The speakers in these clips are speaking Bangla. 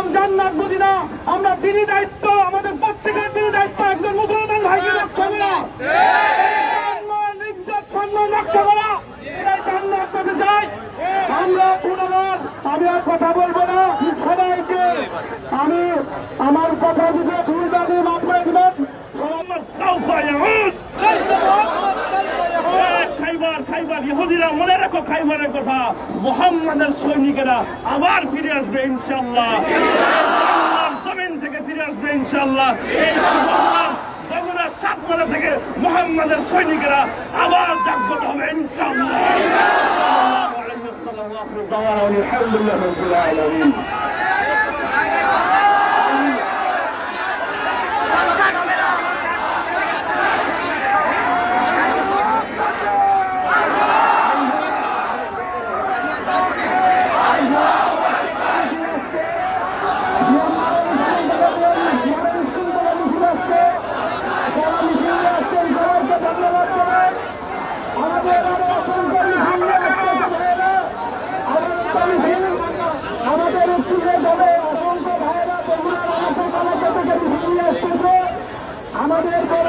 জাহান্নাম জান্নাত মদিনা আমরা দিনই দায়িত্ব আমাদের প্রত্যেকের দিনই দায়িত্ব একজন মুসলমান ভাইকে রক্ষা করা। সম্মান, ইজ্জত, সম্মান রক্ষা করা। এটাই জান্নাত পেতে চাই। আমরা পুনরায় আমি আর কথা বলব না। সবাইকে আমি আমার কথা দিতে খাইবারের কথা মোহাম্মদের সৈনিকেরা আবার ফিরে আসবে ইনশাল্লাহ জমিন থেকে ফিরে আসবে ইনশাল্লাহ থেকে মোহাম্মদের সৈনিকেরা আবার জাগ্রত হবে ইনশাল্লাহ আরও অসংখ্য মিছিল আসতেছে ভাইয়েরা। আমাদের মিছিল, আমাদের উত্তরে যাবে অসংখ্য ভাইয়েরা বগুড়ার আমাদের কলেজ থেকে মিছিল নিয়ে আসতেছে আমাদের বড়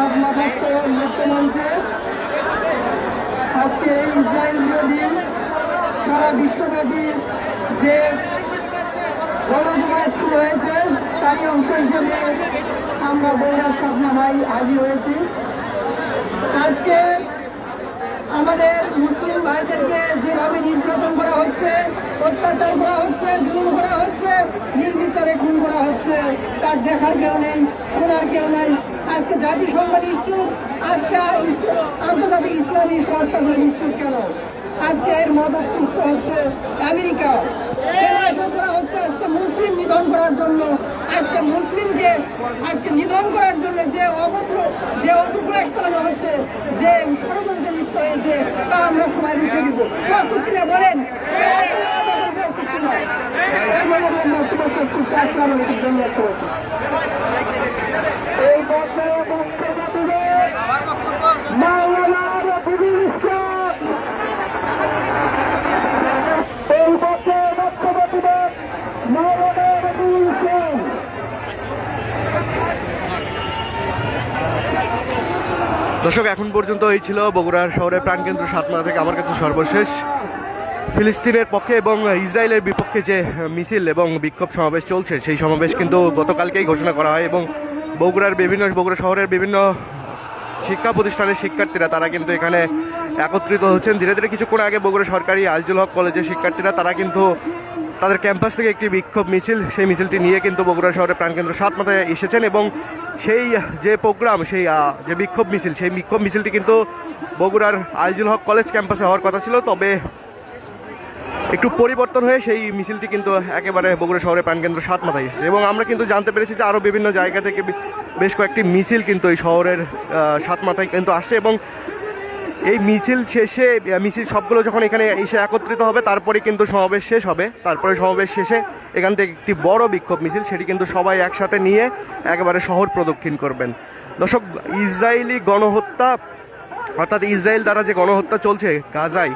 সর্বপ্রথম জনাব সাদ আজকে ইসরায়েল বিরোধী সারা বিশ্বব্যাপী যে গণজমায়েত শুরু হয়েছে, তারই অংশ হিসেবে আমরা বৈরাজ সাধনা ভাই হয়েছি। আজকে আমাদের মুসলিম ভাইদেরকে যেভাবে নির্যাতন করা হচ্ছে, অত্যাচার করা হচ্ছে, জুলুম করা হচ্ছে, নির্বিচারে খুন করা হচ্ছে, তার দেখার কেউ নেই, শোনার কেউ নেই। আজকে জাতিসংঘ নিশ্চুপ, আজকে আন্তর্জাতিক ইসলামী সংস্থাগুলো নিশ্চুপ কেন? আজকে এর মদত পুষ্ট হচ্ছে আমেরিকা। কেন এসব করা হচ্ছে? আজকে মুসলিম নিধন করার জন্য, আজকে মুসলিমকে আজকে নিধন করার জন্য যে অবন্য যে অপপ্রয়াস হচ্ছে, যে ষড়যন্ত্রে লিপ্ত হয়েছে, তা আমরা সবাই রুখে দিব প্রস্তুত কিনা বলেন এই বছরে বক্তব্য দিবে মাওলানা রফিকুল ইসলাম এই বছর বক্তব্য দিবেন মৌলানা রবিউল ইসলাম দর্শক, এখন পর্যন্ত এই ছিল বগুড়ার শহরের প্রাণকেন্দ্র সাতমাথা থেকে আমার কাছে সর্বশেষ। ফিলিস্তিনের পক্ষে এবং ইসরায়েলের বিপক্ষে যে মিছিল এবং বিক্ষোভ সমাবেশ চলছে, সেই সমাবেশ কিন্তু গতকালকেই ঘোষণা করা হয় এবং বগুড়ার বিভিন্ন, বগুড়া শহরের বিভিন্ন শিক্ষা প্রতিষ্ঠানের শিক্ষার্থীরা তারা কিন্তু এখানে একত্রিত হচ্ছেন। ধীরে ধীরে কিছুক্ষণ আগে বগুড়া সরকারি আলজুল হক কলেজের শিক্ষার্থীরা তারা কিন্তু তাদের ক্যাম্পাস থেকে একটি বিক্ষোভ মিছিল, সেই মিছিলটি নিয়ে কিন্তু বগুড়া শহরের প্রাণকেন্দ্র সাত মাথায় এসেছেন এবং সেই যে প্রোগ্রাম, সেই যে বিক্ষোভ মিছিল, সেই বিক্ষোভ মিছিলটি কিন্তু বগুড়ার আইজুল হক কলেজ ক্যাম্পাসে হওয়ার কথা ছিল। তবে একটু পরিবর্তন হয়ে সেই মিছিলটি কিন্তু একেবারে বগুড়া শহরের প্রাণকেন্দ্র সাত মাথায় এসেছে এবং আমরা কিন্তু জানতে পেরেছি যে আরও বিভিন্ন জায়গা থেকে বেশ কয়েকটি মিছিল কিন্তু এই শহরের সাত মাথায় কিন্তু আসছে এবং এই মিছিল শেষে মিছিল সবগুলো যখন এখানে এসে একত্রিত হবে তারপরে কিন্তু সমাবেশ শেষ হবে। তারপরে সমাবেশ শেষে এখান থেকে একটি বড় বিক্ষোভ মিছিল, সেটি কিন্তু সবাই একসাথে নিয়ে একেবারে শহর প্রদক্ষিণ করবেন। দর্শক, ইসরায়েলি গণহত্যা, অর্থাৎ ইসরায়েল দ্বারা যে গণহত্যা চলছে গাজায়